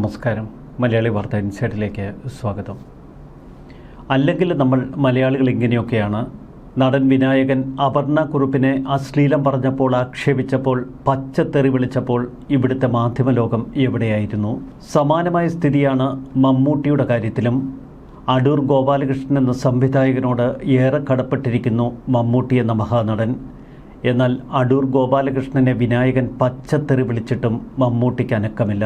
നമസ്കാരം. മലയാളി വാർത്ത ഇൻസൈഡിലേക്ക് സ്വാഗതം. അല്ലെങ്കിൽ നമ്മൾ മലയാളികൾ ഇങ്ങനെയൊക്കെയാണ്. നടൻ വിനായകൻ അപർണ കുറുപ്പിനെ അശ്ലീലം പറഞ്ഞപ്പോൾ ആക്ഷേപിച്ചപ്പോൾ പച്ചത്തെറി വിളിച്ചപ്പോൾ ഇവിടുത്തെ മാധ്യമലോകം എവിടെയായിരുന്നു? സമാനമായ സ്ഥിതിയാണ് മമ്മൂട്ടിയുടെ കാര്യത്തിലും. അടൂർ ഗോപാലകൃഷ്ണൻ എന്ന സംവിധായകനോട് ഏറെ കടപ്പെട്ടിരിക്കുന്നു മമ്മൂട്ടി എന്ന മഹാനടൻ. എന്നാൽ അടൂർ ഗോപാലകൃഷ്ണനെ വിനായകൻ പച്ചത്തെറി വിളിച്ചിട്ടും മമ്മൂട്ടിക്ക് അനക്കമില്ല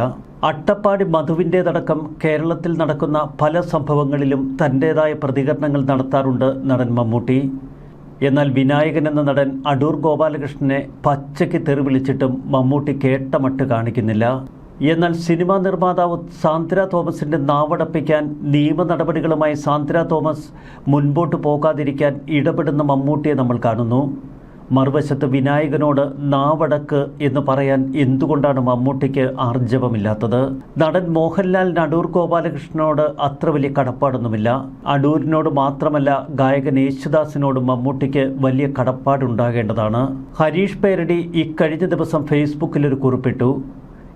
അട്ടപ്പാടി മധുവിന്റേതടക്കം കേരളത്തിൽ നടക്കുന്ന പല സംഭവങ്ങളിലും തന്റേതായ പ്രതികരണങ്ങൾ നടത്താറുണ്ട് നടൻ മമ്മൂട്ടി. എന്നാൽ വിനായകൻ എന്ന നടൻ അടൂർ ഗോപാലകൃഷ്ണനെ പച്ചയ്ക്ക് തെറി വിളിച്ചിട്ടും മമ്മൂട്ടി കേട്ടമട്ട് കാണിക്കുന്നില്ല. എന്നാൽ സിനിമാ നിർമ്മാതാവ് സാന്ദ്ര തോമസിന്റെ നാവടപ്പിക്കാൻ നിയമ നടപടികളുമായി സാന്ദ്ര തോമസ് മുൻപോട്ട് പോകാതിരിക്കാൻ ഇടപെടുന്ന മമ്മൂട്ടിയെ നമ്മൾ കാണുന്നു. മറുവശത്ത് വിനായകനോട് നാവടക്ക് എന്ന് പറയാൻ എന്തുകൊണ്ടാണ് മമ്മൂട്ടിക്ക് ആർജവമില്ലാത്തത്? നടൻ മോഹൻലാൽ അടൂർ ഗോപാലകൃഷ്ണനോട് അത്ര വലിയ കടപ്പാടൊന്നുമില്ല. അടൂരിനോട് മാത്രമല്ല ഗായകൻ യേശുദാസിനോടും മമ്മൂട്ടിക്ക് വലിയ കടപ്പാടുണ്ടാകേണ്ടതാണ്. ഹരീഷ് പേരടി ഇക്കഴിഞ്ഞ ദിവസം ഫേസ്ബുക്കിൽ ഒരു കുറിപ്പിട്ടു.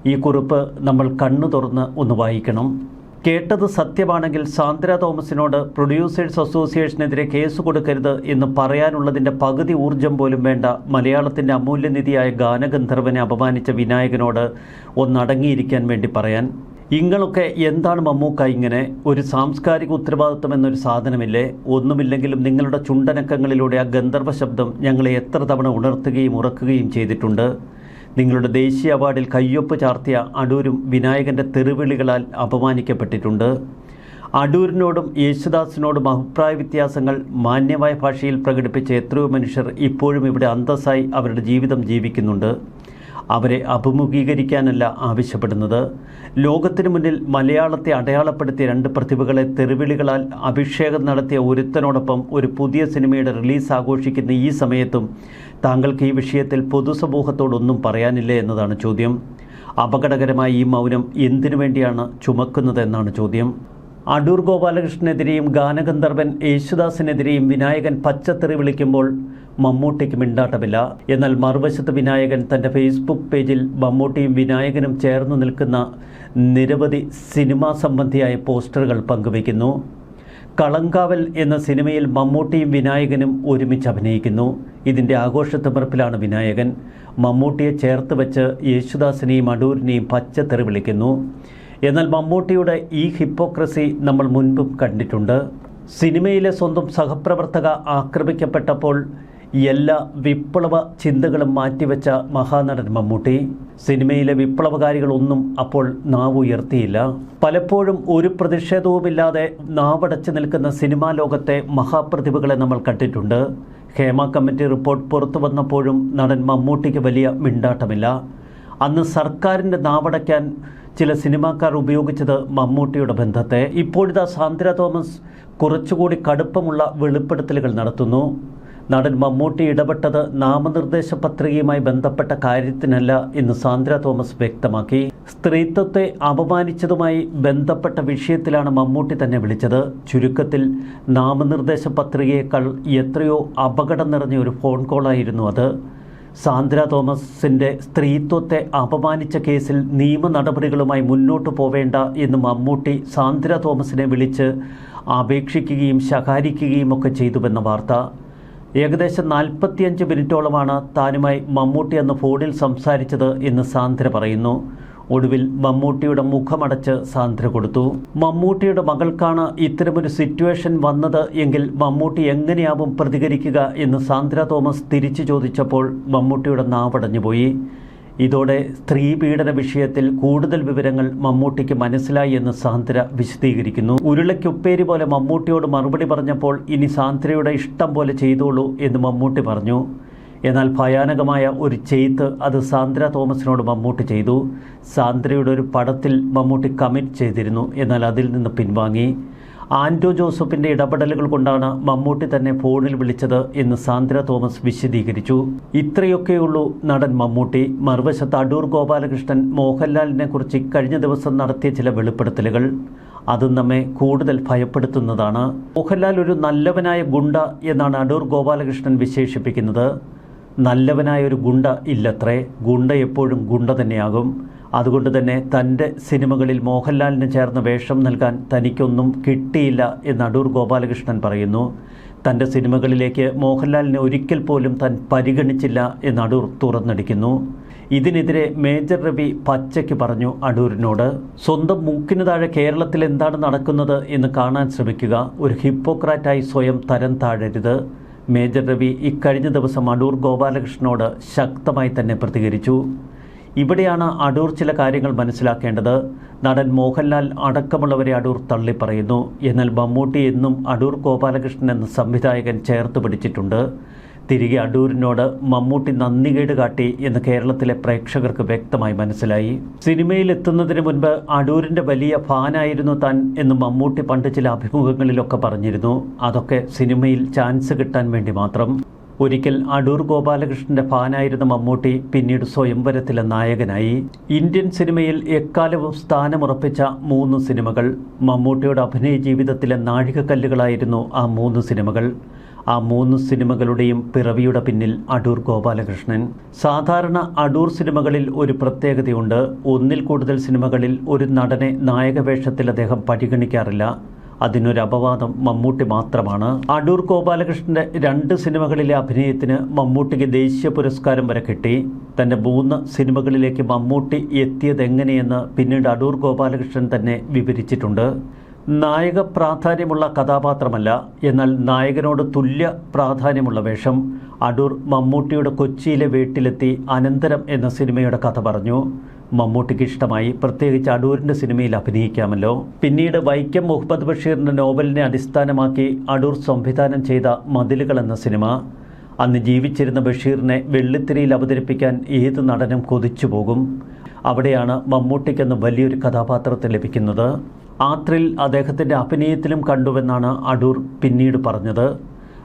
ഈ കുറിപ്പ് നമ്മൾ കണ്ണു തുറന്ന് ഒന്ന് വായിക്കണം. കേട്ടത് സത്യമാണെങ്കിൽ സാന്ദ്ര തോമസിനോട് പ്രൊഡ്യൂസേഴ്സ് അസോസിയേഷനെതിരെ കേസ് കൊടുക്കരുത് എന്ന് പറയാനുള്ളതിന്റെ പകുതി ഊർജം പോലും വേണ്ട മലയാളത്തിന്റെ അമൂല്യനിധിയായ ഗാനഗന്ധർവനെ അപമാനിച്ച വിനായകനോട് ഒന്നടങ്ങിയിരിക്കാൻ വേണ്ടി പറയാൻ. ഇങ്ങളൊക്കെ എന്താണ് മമ്മൂക്ക ഇങ്ങനെ ഒരു സാംസ്കാരിക ഉത്തരവാദിത്വം എന്നൊരു സാധനമില്ലേ? ഒന്നുമില്ലെങ്കിലും നിങ്ങളുടെ ചുണ്ടനക്കങ്ങളിലൂടെ ആ ഗന്ധർവ ശബ്ദം ഞങ്ങളെ എത്ര തവണ ഉണർത്തുകയും ഉറക്കുകയും ചെയ്തിട്ടുണ്ട്. നിങ്ങളുടെ ദേശീയ അവാർഡിൽ കയ്യൊപ്പ് ചാർത്തിയ അടൂരും വിനായകന്റെ തെറിവിളികളാൽ അപമാനിക്കപ്പെട്ടിട്ടുണ്ട്. അടൂരിനോടും യേശുദാസിനോടും അഭിപ്രായ വ്യത്യാസങ്ങൾ മാന്യമായ ഭാഷയിൽ പ്രകടിപ്പിച്ച എത്രയോ മനുഷ്യർ ഇപ്പോഴും ഇവിടെ അന്തസ്സായി അവരുടെ ജീവിതം ജീവിക്കുന്നുണ്ട്. അവരെ അഭിമുഖീകരിക്കാനല്ല ആവശ്യപ്പെടുന്നത്. ലോകത്തിനു മുന്നിൽ മലയാളത്തെ അടയാളപ്പെടുത്തിയ രണ്ട് പ്രതിഭകളെ തെറിവിളികളാൽ അഭിഷേകം നടത്തിയ ഒരുത്തനോടൊപ്പം ഒരു പുതിയ സിനിമയുടെ റിലീസ് ആഘോഷിക്കുന്ന ഈ സമയത്തും താങ്കൾക്ക് ഈ വിഷയത്തിൽ പൊതുസമൂഹത്തോടൊന്നും പറയാനില്ലേ എന്നതാണ് ചോദ്യം. അപകടകരമായ ഈ മൗനം എന്തിനു വേണ്ടിയാണ് ചുമക്കുന്നത് എന്നാണ് ചോദ്യം. അടൂർ ഗോപാലകൃഷ്ണനെതിരെയും ഗാനഗന്ധർവൻ യേശുദാസിനെതിരെയും വിനായകൻ പച്ചത്തെറി വിളിക്കുമ്പോൾ മമ്മൂട്ടിക്ക് മിണ്ടാട്ടമില്ല. എന്നാൽ മറുവശത്ത് വിനായകൻ തന്റെ ഫേസ്ബുക്ക് പേജിൽ മമ്മൂട്ടിയും വിനായകനും ചേർന്ന് നിൽക്കുന്ന നിരവധി സിനിമാ സംബന്ധിയായ പോസ്റ്ററുകൾ പങ്കുവയ്ക്കുന്നു. കളങ്കാവൽ എന്ന സിനിമയിൽ മമ്മൂട്ടിയും വിനായകനും ഒരുമിച്ച് അഭിനയിക്കുന്നു. ഇതിന്റെ ആഘോഷത്തിമർപ്പിലാണ് വിനായകൻ. മമ്മൂട്ടിയെ ചേർത്ത് വെച്ച് യേശുദാസിനെയും അടൂരിനെയും പച്ചത്തെറി വിളിക്കുന്നു. എന്നാൽ മമ്മൂട്ടിയുടെ ഈ ഹിപ്പോക്രസി നമ്മൾ മുൻപും കണ്ടിട്ടുണ്ട്. സിനിമയിലെ സ്വന്തം സഹപ്രവർത്തക ആക്രമിക്കപ്പെട്ടപ്പോൾ എല്ലാ വിപ്ലവ ചിന്തകളും മാറ്റിവെച്ച മഹാനടൻ മമ്മൂട്ടി. സിനിമയിലെ വിപ്ലവകാരികളൊന്നും അപ്പോൾ നാവുയർത്തിയില്ല. പലപ്പോഴും ഒരു പ്രതിഷേധവുമില്ലാതെ നാവടച്ചു നിൽക്കുന്ന സിനിമാ ലോകത്തെ മഹാപ്രതിഭകളെ നമ്മൾ കണ്ടിട്ടുണ്ട്. ഹേമ കമ്മിറ്റി റിപ്പോർട്ട് പുറത്തു വന്നപ്പോഴും നടൻ മമ്മൂട്ടിക്ക് വലിയ മിണ്ടാട്ടമില്ല. അന്ന് സർക്കാരിന്റെ നാവടയ്ക്കാൻ ചില സിനിമാക്കാർ ഉപയോഗിച്ചത് മമ്മൂട്ടിയുടെ ബന്ധത്തെ. ഇപ്പോഴിതാ സാന്ദ്ര തോമസ് കുറച്ചുകൂടി കടുപ്പമുള്ള വെളിപ്പെടുത്തലുകൾ നടത്തുന്നു. നടൻ മമ്മൂട്ടി ഇടപെട്ടത് നാമനിർദ്ദേശ പത്രികയുമായി ബന്ധപ്പെട്ട കാര്യത്തിനല്ല എന്ന് സാന്ദ്ര തോമസ് വ്യക്തമാക്കി. സ്ത്രീത്വത്തെ അപമാനിച്ചതുമായി ബന്ധപ്പെട്ട വിഷയത്തിലാണ് മമ്മൂട്ടി തന്നെ വിളിച്ചത്. ചുരുക്കത്തിൽ നാമനിർദ്ദേശ പത്രികയേക്കാൾ എത്രയോ അപകടം നിറഞ്ഞ ഒരു ഫോൺ കോളായിരുന്നു അത്. സാന്ദ്ര തോമസിന്റെ സ്ത്രീത്വത്തെ അപമാനിച്ച കേസിൽ നിയമ നടപടികളുമായി മുന്നോട്ട് പോവേണ്ട എന്ന് മമ്മൂട്ടി സാന്ദ്ര തോമസിനെ വിളിച്ച് അപേക്ഷിക്കുകയും ശകാരിക്കുകയും ഒക്കെ ചെയ്തുവെന്ന വാർത്ത. ഏകദേശം നാൽപ്പത്തിയഞ്ച് മിനിറ്റോളമാണ് താനുമായി മമ്മൂട്ടി അന്ന് ഫോണിൽ സംസാരിച്ചത് എന്ന് സാന്ദ്ര പറയുന്നു. ഒടുവിൽ മമ്മൂട്ടിയുടെ മുഖമടച്ച് സാന്ദ്ര കൊടുത്തു. മമ്മൂട്ടിയുടെ മകൾക്കാണ് ഇത്തരമൊരു സിറ്റുവേഷൻ വന്നത് എങ്കിൽ മമ്മൂട്ടി എങ്ങനെയാവും പ്രതികരിക്കുക എന്ന് സാന്ദ്ര തോമസ് തിരിച്ചു ചോദിച്ചപ്പോൾ മമ്മൂട്ടിയുടെ നാവടഞ്ഞുപോയി. ഇതോടെ സ്ത്രീ പീഡന വിഷയത്തിൽ കൂടുതൽ വിവരങ്ങൾ മമ്മൂട്ടിക്ക് മനസ്സിലായി എന്ന് സാന്ദ്ര വിശദീകരിക്കുന്നു. ഉരുളയ്ക്കുപ്പേരി പോലെ മമ്മൂട്ടിയോട് മറുപടി പറഞ്ഞപ്പോൾ ഇനി സാന്ദ്രയുടെ ഇഷ്ടം പോലെ ചെയ്തോളൂ എന്ന് മമ്മൂട്ടി പറഞ്ഞു. എന്നാൽ ഭയാനകമായ ഒരു ചെയ്ത്ത് അത് സാന്ദ്ര തോമസിനോട് മമ്മൂട്ടി ചെയ്തു. സാന്ദ്രയുടെ ഒരു പടത്തിൽ മമ്മൂട്ടി കമ്മിറ്റ് ചെയ്തിരുന്നു. എന്നാൽ അതിൽ നിന്ന് പിൻവാങ്ങി. ആൻഡോ ജോസഫിന്റെ ഇടപെടലുകൾ കൊണ്ടാണ് മമ്മൂട്ടി തന്നെ ഫോണിൽ വിളിച്ചത് എന്ന് സാന്ദ്ര തോമസ് വിശദീകരിച്ചു. ഇത്രയൊക്കെയുള്ളൂ നടൻ മമ്മൂട്ടി. മറുവശത്ത് അടൂർ ഗോപാലകൃഷ്ണൻ മോഹൻലാലിനെ കുറിച്ച് കഴിഞ്ഞ ദിവസം നടത്തിയ ചില വെളിപ്പെടുത്തലുകൾ. അത് നമ്മെ കൂടുതൽ ഭയപ്പെടുത്തുന്നതാണ്. മോഹൻലാൽ ഒരു നല്ലവനായ ഗുണ്ട എന്നാണ് അടൂർ ഗോപാലകൃഷ്ണൻ വിശേഷിപ്പിക്കുന്നത്. നല്ലവനായ ഒരു ഗുണ്ട ഇല്ലത്രേ. ഗുണ്ട എപ്പോഴും ഗുണ്ട തന്നെയാകും. അതുകൊണ്ട് തന്നെ തന്റെ സിനിമകളിൽ മോഹൻലാലിന് ചേർന്ന് വേഷം നൽകാൻ തനിക്കൊന്നും കിട്ടിയില്ല എന്ന് അടൂർ ഗോപാലകൃഷ്ണൻ പറയുന്നു. തന്റെ സിനിമകളിലേക്ക് മോഹൻലാലിനെ ഒരിക്കൽ പോലും തൻ പരിഗണിച്ചില്ല എന്ന് അടൂർ തുറന്നടിക്കുന്നു. ഇതിനെതിരെ മേജർ രവി പച്ചയ്ക്ക് പറഞ്ഞു അടൂരിനോട് സ്വന്തം മൂക്കിന് താഴെ കേരളത്തിൽ എന്താണ് നടക്കുന്നത് എന്ന് കാണാൻ ശ്രമിക്കുക. ഒരു ഹിപ്പോക്രാറ്റായി സ്വയം തരം താഴരുത്. മേജർ രവി ഇക്കഴിഞ്ഞ ദിവസം അടൂർ ഗോപാലകൃഷ്ണനോട് ശക്തമായി തന്നെ പ്രതികരിച്ചു. ഇവിടെയാണ് അടൂർ ചില കാര്യങ്ങൾ മനസ്സിലാക്കേണ്ടത്. നടൻ മോഹൻലാൽ അടക്കമുള്ളവരെ അടൂർ തള്ളിപ്പറയുന്നു. എന്നാൽ മമ്മൂട്ടി എന്നും അടൂർ ഗോപാലകൃഷ്ണൻ എന്ന സംവിധായകൻ ചേർത്ത് പിടിച്ചിട്ടുണ്ട്. തിരികെ അടൂരിനോട് മമ്മൂട്ടി നന്ദികേട് കാട്ടി എന്ന് കേരളത്തിലെ പ്രേക്ഷകർക്ക് വ്യക്തമായി മനസ്സിലായി. സിനിമയിൽ എത്തുന്നതിന് മുൻപ് അടൂരിന്റെ വലിയ ഫാനായിരുന്നു താൻ എന്ന് മമ്മൂട്ടി പണ്ട് ചില അഭിമുഖങ്ങളിലൊക്കെ പറഞ്ഞിരുന്നു. അതൊക്കെ സിനിമയിൽ ചാൻസ് കിട്ടാൻ വേണ്ടി മാത്രം. ഒരിക്കൽ അടൂർ ഗോപാലകൃഷ്ണന്റെ ഫാനായിരുന്ന മമ്മൂട്ടി പിന്നീട് സ്വയംവരത്തിലെ നായകനായി. ഇന്ത്യൻ സിനിമയിൽ എക്കാലവും സ്ഥാനമുറപ്പിച്ച മൂന്ന് സിനിമകൾ. മമ്മൂട്ടിയുടെ അഭിനയ ജീവിതത്തിലെ നാഴികക്കല്ലുകളായിരുന്നു ആ മൂന്ന് സിനിമകൾ. ആ മൂന്ന് സിനിമകളുടെയും പിറവിയുടെ പിന്നിൽ അടൂർ ഗോപാലകൃഷ്ണൻ. സാധാരണ അടൂർ സിനിമകളിൽ ഒരു പ്രത്യേകതയുണ്ട്. ഒന്നിൽ കൂടുതൽ സിനിമകളിൽ ഒരു നടനെ നായകവേഷത്തിൽ അദ്ദേഹം പരിഗണിക്കാറില്ല. അതിനൊരു അപവാദം മമ്മൂട്ടി മാത്രമാണ്. അടൂർ ഗോപാലകൃഷ്ണന്റെ രണ്ട് സിനിമകളിലെ അഭിനയത്തിന് മമ്മൂട്ടിക്ക് ദേശീയ പുരസ്കാരം വരെ കിട്ടി. തന്റെ മൂന്ന് സിനിമകളിലേക്ക് മമ്മൂട്ടി എത്തിയത് എങ്ങനെയെന്ന് പിന്നീട് അടൂർ ഗോപാലകൃഷ്ണൻ തന്നെ വിവരിച്ചിട്ടുണ്ട്. നായക പ്രാധാന്യമുള്ള കഥാപാത്രമല്ല എന്നാൽ നായകനോട് തുല്യ പ്രാധാന്യമുള്ള വേഷം. അടൂർ മമ്മൂട്ടിയുടെ കൊച്ചിയിലെ വീട്ടിലെത്തി അനന്തരം എന്ന സിനിമയുടെ കഥ പറഞ്ഞു. മമ്മൂട്ടിക്ക് ഇഷ്ടമായി. പ്രത്യേകിച്ച് അടൂരിന്റെ സിനിമയിൽ അഭിനയിക്കാമല്ലോ. പിന്നീട് വൈക്കം മുഹമ്മദ് ബഷീറിന്റെ നോവലിനെ അടിസ്ഥാനമാക്കി അടൂർ സംവിധാനം ചെയ്ത മതിലുകൾ എന്ന സിനിമ. അന്ന് ജീവിച്ചിരുന്ന ബഷീറിനെ വെള്ളിത്തിരയിൽ അവതരിപ്പിക്കാൻ ഏത് നടനും കൊതിച്ചു പോകും. അവിടെയാണ് മമ്മൂട്ടിക്കെന്ന് വലിയൊരു കഥാപാത്രത്തെ ലഭിക്കുന്നത്. ആത്രിൽ ത്രിൽ അദ്ദേഹത്തിന്റെ അഭിനയത്തിലും കണ്ടുവെന്നാണ് അടൂർ പിന്നീട് പറഞ്ഞത്.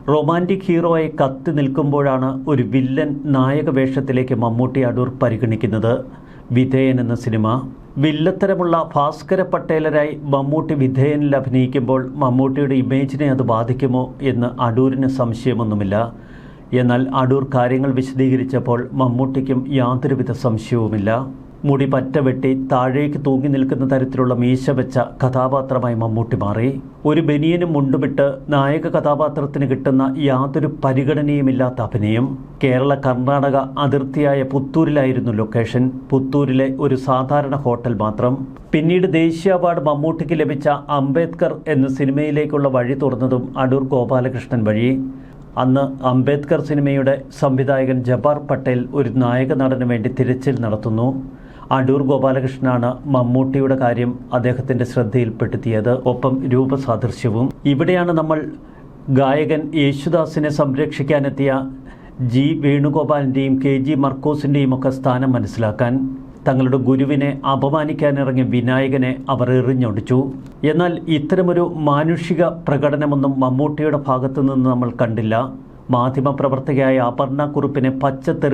റൊമാന്റിക് ഹീറോയെ കത്തി നിൽക്കുമ്പോഴാണ് ഒരു വില്ലൻ നായക വേഷത്തിലേക്ക് മമ്മൂട്ടി അടൂർ പരിഗണിക്കുന്നത്. വിധേയൻ എന്ന സിനിമ വില്ലത്തരമുള്ള ഭാസ്കര പട്ടേലരായി മമ്മൂട്ടി വിധേയനിൽ അഭിനയിക്കുമ്പോൾ മമ്മൂട്ടിയുടെ ഇമേജിനെ അത് ബാധിക്കുമോ എന്ന് അടൂരിന് സംശയമൊന്നുമില്ല. എന്നാൽ അടൂർ കാര്യങ്ങൾ വിശദീകരിച്ചപ്പോൾ മമ്മൂട്ടിക്കും യാതൊരുവിധ സംശയവുമില്ല. മുടി പറ്റ വെട്ടി താഴേക്ക് തൂങ്ങി നിൽക്കുന്ന തരത്തിലുള്ള മീശ വെച്ച കഥാപാത്രമായി മമ്മൂട്ടി മാറി. ഒരു ബനിയനും മുണ്ടുമിട്ട് നായക കഥാപാത്രത്തിന് കിട്ടുന്ന യാതൊരു പരിഗണനയുമില്ലാത്ത അഭിനയം. കേരള കർണാടക അതിർത്തിയായ പുത്തൂരിലായിരുന്നു ലൊക്കേഷൻ. പുത്തൂരിലെ ഒരു സാധാരണ ഹോട്ടൽ മാത്രം. പിന്നീട് ദേശീയ അവാർഡ് മമ്മൂട്ടിക്ക് ലഭിച്ച അംബേദ്കർ എന്ന സിനിമയിലേക്കുള്ള വഴി തുറന്നതും അടൂർ ഗോപാലകൃഷ്ണൻ വഴി. അന്ന് അംബേദ്കർ സിനിമയുടെ സംവിധായകൻ ജബാർ പട്ടേൽ ഒരു നായക നടന് വേണ്ടി തിരച്ചിൽ നടത്തുന്നു. അടൂർ ഗോപാലകൃഷ്ണനാണ് മമ്മൂട്ടിയുടെ കാര്യം അദ്ദേഹത്തിന്റെ ശ്രദ്ധയിൽപ്പെടുത്തിയത്. ഒപ്പം രൂപസാദൃശ്യവും. ഇവിടെയാണ് നമ്മൾ ഗായകൻ യേശുദാസിനെ സംരക്ഷിക്കാനെത്തിയ ജി വേണുഗോപാലിന്റെയും കെ ജി മർക്കോസിന്റെയും ഒക്കെ സ്ഥാനം മനസ്സിലാക്കാൻ തങ്ങളുടെ ഗുരുവിനെ അപമാനിക്കാനിറങ്ങിയ വിനായകനെ അവർ എറിഞ്ഞൊടിച്ചു. എന്നാൽ ഇത്തരമൊരു മാനുഷിക പ്രകടനമൊന്നും മമ്മൂട്ടിയുടെ ഭാഗത്തു നിന്ന് നമ്മൾ കണ്ടില്ല. മാധ്യമപ്രവർത്തകയായ അപർണ കുറുപ്പിനെ പച്ചത്തെറി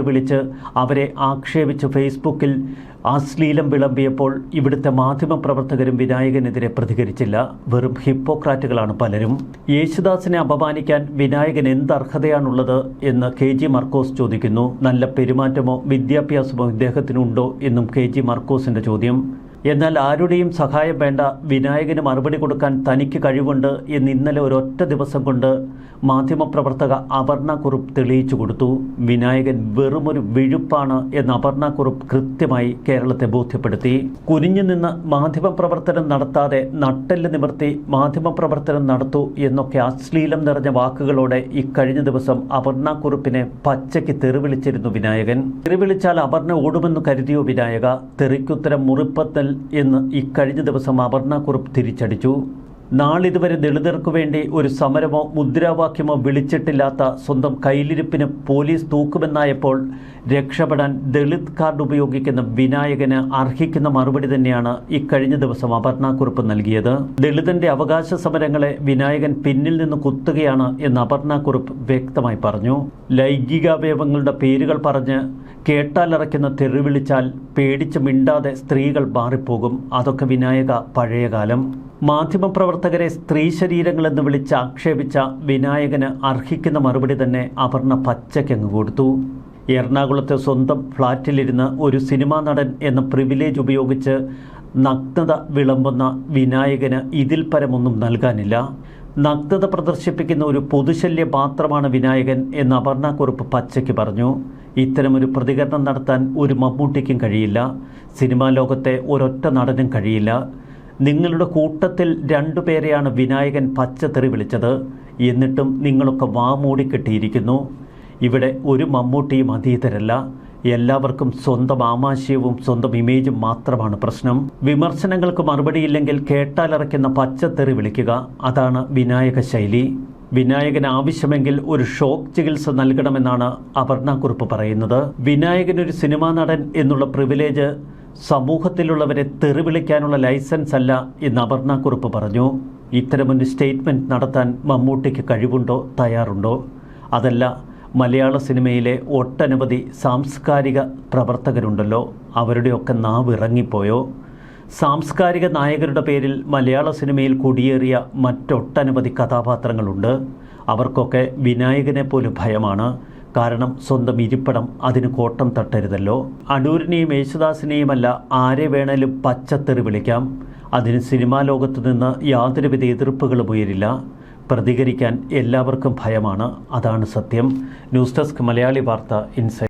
അവരെ ആക്ഷേപിച്ച് ഫേസ്ബുക്കിൽ അശ്ലീലം വിളമ്പിയപ്പോൾ ഇവിടുത്തെ മാധ്യമപ്രവർത്തകരും വിനായകനെതിരെ പ്രതികരിച്ചില്ല. വെറും ഹിപ്പോക്രാറ്റുകളാണ് പലരും. യേശുദാസിനെ അപമാനിക്കാൻ വിനായകൻ എന്ത് അർഹതയാണുള്ളത് എന്ന് കെ ജി മർക്കോസ് ചോദിക്കുന്നു. നല്ല പെരുമാറ്റമോ വിദ്യാഭ്യാസമോ ഇദ്ദേഹത്തിനുണ്ടോ എന്നും കെ ജി മർക്കോസിന്റെ ചോദ്യം. എന്നാൽ ആരുടെയും സഹായം വേണ്ട വിനായകന് മറുപടി കൊടുക്കാൻ തനിക്ക് കഴിവുണ്ട് എന്ന് ഇന്നലെ ഒരൊറ്റ ദിവസം കൊണ്ട് മാധ്യമപ്രവർത്തക അപർണ കുറുപ്പ് തെളിയിച്ചു കൊടുത്തു. വിനായകൻ വെറുമൊരു വിഴുപ്പാണ് എന്ന് അപർണ കുറുപ്പ് കൃത്യമായി കേരളത്തെ ബോധ്യപ്പെടുത്തി. കുനിഞ്ഞു നിന്ന് മാധ്യമപ്രവർത്തനം നടത്താതെ നട്ടെല്ല് നിവർത്തി മാധ്യമപ്രവർത്തനം നടത്തൂ എന്നൊക്കെ അശ്ലീലം നിറഞ്ഞ വാക്കുകളോടെ ഇക്കഴിഞ്ഞ ദിവസം അപർണ കുറുപ്പിനെ പച്ചയ്ക്ക് തെറിവിളിച്ചിരുന്നു വിനായകൻ. തെറിവിളിച്ചാൽ അപർണ ഓടുമെന്ന് കരുതിയോ വിനായക? തെറിക്കുത്തരം മുറിപ്പത്തൽ എന്ന് ഇക്കഴിഞ്ഞ ദിവസം അപർണ കുറുപ്പ് തിരിച്ചടിച്ചു. നാളിതുവരെ ദളിതർക്കു വേണ്ടി ഒരു സമരമോ മുദ്രാവാക്യമോ വിളിച്ചിട്ടില്ലാത്ത സ്വന്തം കയ്യിലിരിപ്പിന് പോലീസ് തൂക്കുമെന്നായപ്പോൾ രക്ഷപ്പെടാൻ ദളിത് കാർഡ് ഉപയോഗിക്കുന്ന വിനായകന് അർഹിക്കുന്ന മറുപടി തന്നെയാണ് ഇക്കഴിഞ്ഞ ദിവസം അപർണ കുറിപ്പ് നൽകിയത്. ദളിതന്റെ അവകാശ സമരങ്ങളെ വിനായകൻ പിന്നിൽ നിന്ന് കുത്തുകയാണ് എന്ന് അപർണ കുറിപ്പ് വ്യക്തമായി പറഞ്ഞു. ലൈംഗികാവയവങ്ങളുടെ പേരുകൾ പറഞ്ഞ് കേട്ടാലിറക്കുന്ന തെറിവിളിച്ചാൽ പേടിച്ച് മിണ്ടാതെ സ്ത്രീകൾ മാറിപ്പോകും. അതൊക്കെ വിനായക പഴയകാലം മാധ്യമപ്രവർത്തകരെ സ്ത്രീ ശരീരങ്ങളെന്ന് വിളിച്ച് ആക്ഷേപിച്ച വിനായകന് അർഹിക്കുന്ന മറുപടി തന്നെ അപർണ പച്ചയ്ക്കങ്ങ് കൊടുത്തു. എറണാകുളത്തെ സ്വന്തം ഫ്ളാറ്റിലിരുന്ന് ഒരു സിനിമാ നടൻ എന്ന പ്രിവിലേജ് ഉപയോഗിച്ച് നഗ്നത വിളമ്പുന്ന വിനായകന് ഇതിൽ പരമൊന്നും നൽകാനില്ല. നഗ്നത പ്രദർശിപ്പിക്കുന്ന ഒരു പൊതുശല്യ മാത്രമാണ് വിനായകൻ എന്ന് അപർണക്കുറുപ്പ് പച്ചയ്ക്ക് പറഞ്ഞു. ഇത്തരമൊരു പ്രതികരണം നടത്താൻ ഒരു മമ്മൂട്ടിക്കും കഴിയില്ല. സിനിമാ ലോകത്തെ ഒരൊറ്റ നടനും കഴിയില്ല. നിങ്ങളുടെ കൂട്ടത്തിൽ രണ്ടുപേരെയാണ് വിനായകൻ പച്ച തെറി വിളിച്ചത്. എന്നിട്ടും നിങ്ങളൊക്കെ വാമൂടി കെട്ടിയിരിക്കുന്നു. ഇവിടെ ഒരു മമ്മൂട്ടിയും അതീതരല്ല. എല്ലാവർക്കും സ്വന്തം ആമാശയവും സ്വന്തം ഇമേജും മാത്രമാണ് പ്രശ്നം. വിമർശനങ്ങൾക്ക് മറുപടിയില്ലെങ്കിൽ കേട്ടാലിറക്കുന്ന പച്ചത്തെറി വിളിക്കുക. അതാണ് വിനായക ശൈലി. വിനായകന് ആവശ്യമെങ്കിൽ ഒരു ഷോക്ക് ചികിത്സ നൽകണമെന്നാണ് അപർണാക്കുറിപ്പ് പറയുന്നത്. വിനായകൻ ഒരു സിനിമാ നടൻ എന്നുള്ള പ്രിവിലേജ് സമൂഹത്തിലുള്ളവരെ തെറി വിളിക്കാനുള്ള ലൈസൻസ് അല്ല എന്ന് അപർണാക്കുറിപ്പ് പറഞ്ഞു. ഇത്തരമൊരു സ്റ്റേറ്റ്മെന്റ് നടത്താൻ മമ്മൂട്ടിക്ക് കഴിവുണ്ടോ? തയ്യാറുണ്ടോ? അതല്ല മലയാള സിനിമയിലെ ഒട്ടനവധി സാംസ്കാരിക പ്രവർത്തകരുണ്ടല്ലോ. അവരുടെയൊക്കെ നാവ് ഇറങ്ങിപ്പോയോ? സാംസ്കാരിക നായകരുടെ പേരിൽ മലയാള സിനിമയിൽ കുടിയേറിയ മറ്റൊട്ടനവധി കഥാപാത്രങ്ങളുണ്ട്. അവർക്കൊക്കെ വിനായകനെ പോലും ഭയമാണ്. കാരണം സ്വന്തം ഇരിപ്പിടം അതിന് കോട്ടം തട്ടരുതല്ലോ. അടൂരിനെയും യേശുദാസിനെയുമല്ല ആരെ വേണേലും പച്ചത്തെറി വിളിക്കാം. അതിന് സിനിമാ ലോകത്ത് നിന്ന് യാതൊരുവിധ എതിർപ്പുകളും ഉയരില്ല. പ്രതികരിക്കാൻ എല്ലാവർക്കും ഭയമാണ്. അതാണ് സത്യം. ന്യൂസ് ഡെസ്ക് മലയാളി വാർത്ത ഇൻസൈറ്റ്